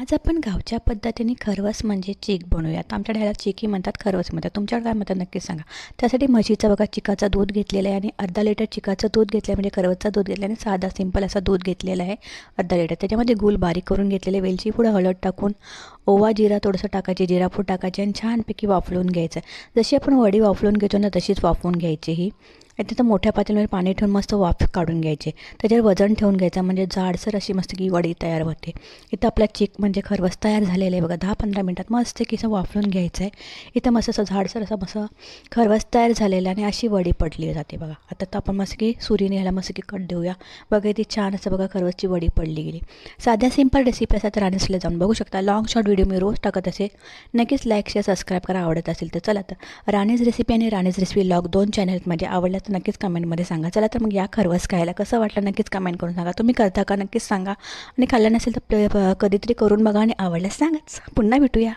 आज आपण गावच्या पद्धतीने खरवस म्हणजे चीक बनवूयात. आमच्याकडे ह्याला चिकी म्हणतात खरवस म्हणतात. तुमच्याकडे काय म्हणतात नक्की सांगा. त्यासाठी म्हशीचं बघा चिकाचा दूध घेतलेलं आहे आणि अर्धा लिटर चिकाचं दूध घेतलं आहे म्हणजे खरवसचा दूध घेतलं आणि साधा सिंपल असा दूध घेतलेलं आहे अर्धा लिटर. त्याच्यामध्ये गुल बारीक करून घेतलेले वेलची पुढं हळद टाकून ओवा जिरा थोडंसं टाकायचे जिरा टाकायची टाकायचे आणि छानपैकी वाफलून घ्यायचं. जशी आपण वडी वाफलून घेतो ना तशीच वाफवून घ्यायची ही. आणि तिथं मोठ्या पातळीवर पाणी ठेवून मस्त वाफ काढून घ्यायचे. त्याच्यावर वजन ठेवून घ्यायचं म्हणजे जाडसर अशी मस्त की वडी तयार होते. इथं आपला चिक म्हणजे खरवस तयार झालेलं आहे बघा दहा पंधरा मिनटात मस्त की असं वाफळून घ्यायचं आहे इथं मस्त असं झाडसर असं मस्त खरवस तयार झालेलं आहे आणि अशी वडी पडली जाते बघा. आता तर आपण मस्त की सुरीने ह्याला मस्त की कट देऊया. बघा ती छान असं बघा खरवसची वडी पडली गेली. साध्या सिंपल रेसिपी असतात राणीसला जाऊन बघू शकता. लॉंग शॉर्ट व्हिडिओ मी रोज टाकत असे. नक्कीच लाईक शेअर सबस्क्राईब करा आवडत असेल तर चला तर. राणीज रेसिपी आणि राणीज रेसिपी लॉग दोन चॅनल म्हणजे आवडल्या तर नक्कीच कमेंटमध्ये सांगा. चला तर मग या खरवस खायला. कसं वाटलं नक्कीच कमेंट करून सांगा. तुम्ही करता का नक्कीच सांगा. आणि खाल्लं नसेल तर प्ले- कधीतरी करून बघा आणि आवडल्यास सांगाच. पुन्हा भेटूया.